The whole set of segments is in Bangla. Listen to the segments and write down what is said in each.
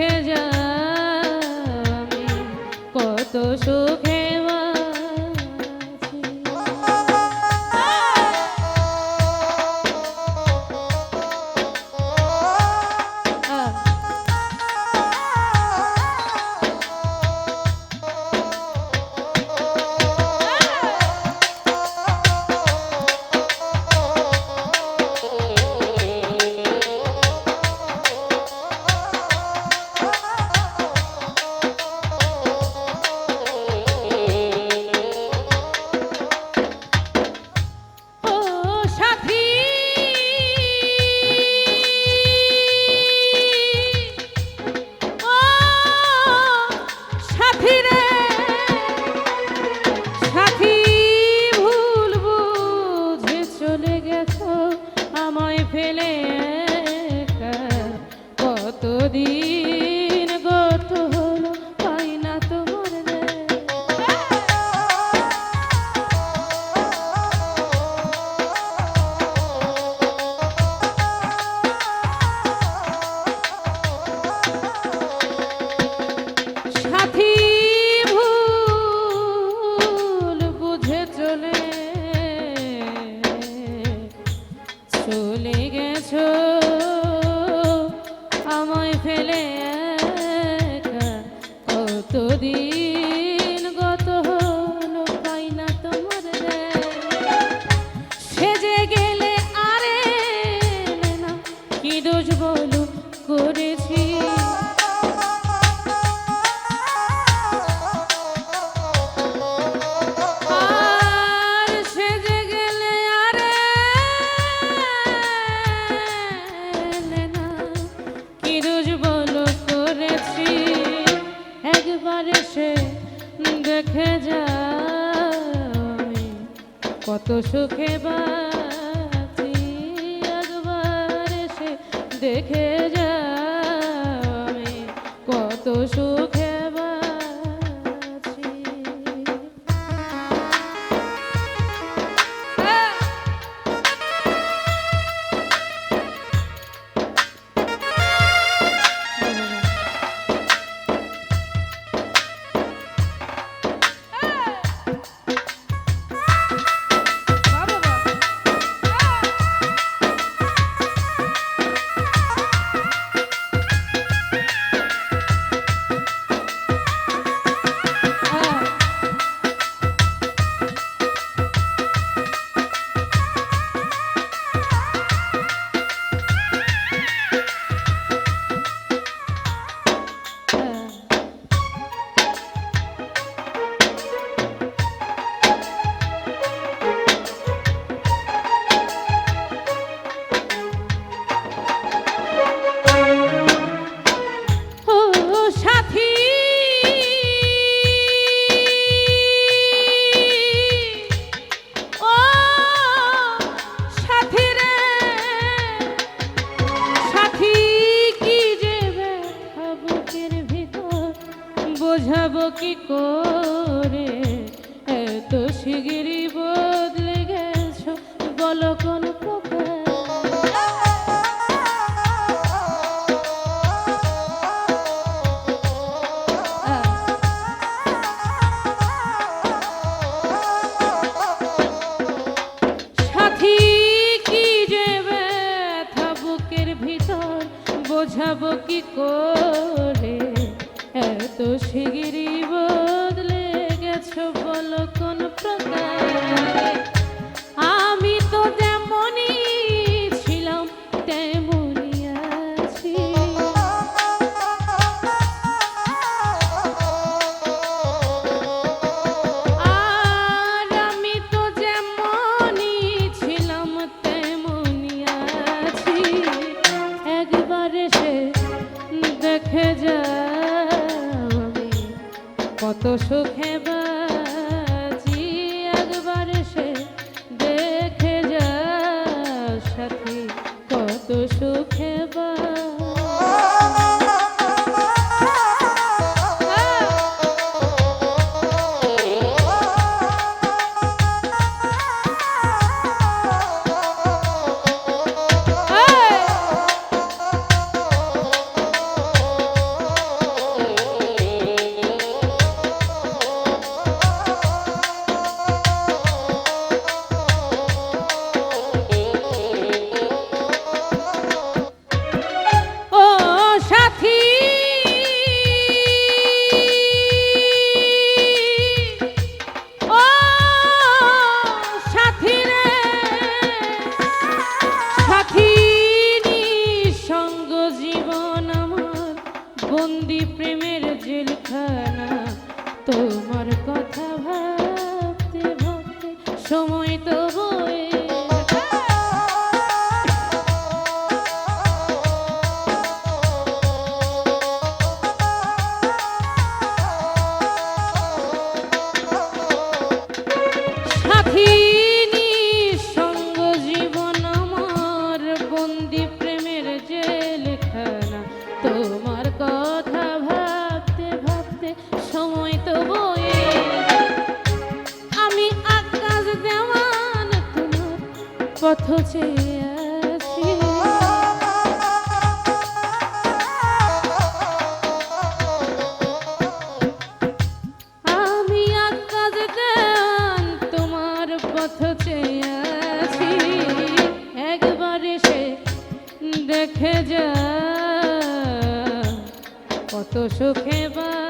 সুখে যামি কত সুখে যদি দেখে যাই কত সুখে বাঁচি একবার সে দেখে যাই কত সুখে বোঝাবো কি কর? এসে দেখে যা কত সুখে বা তোমার পথ চেয়ে আছি। আমি তোমার পথ একবার দেখে যা। কত সুখে বাঁচি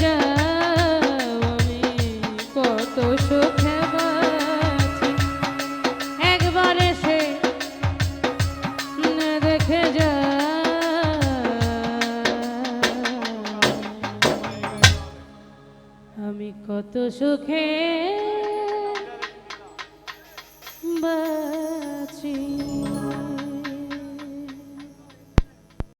কত সুখে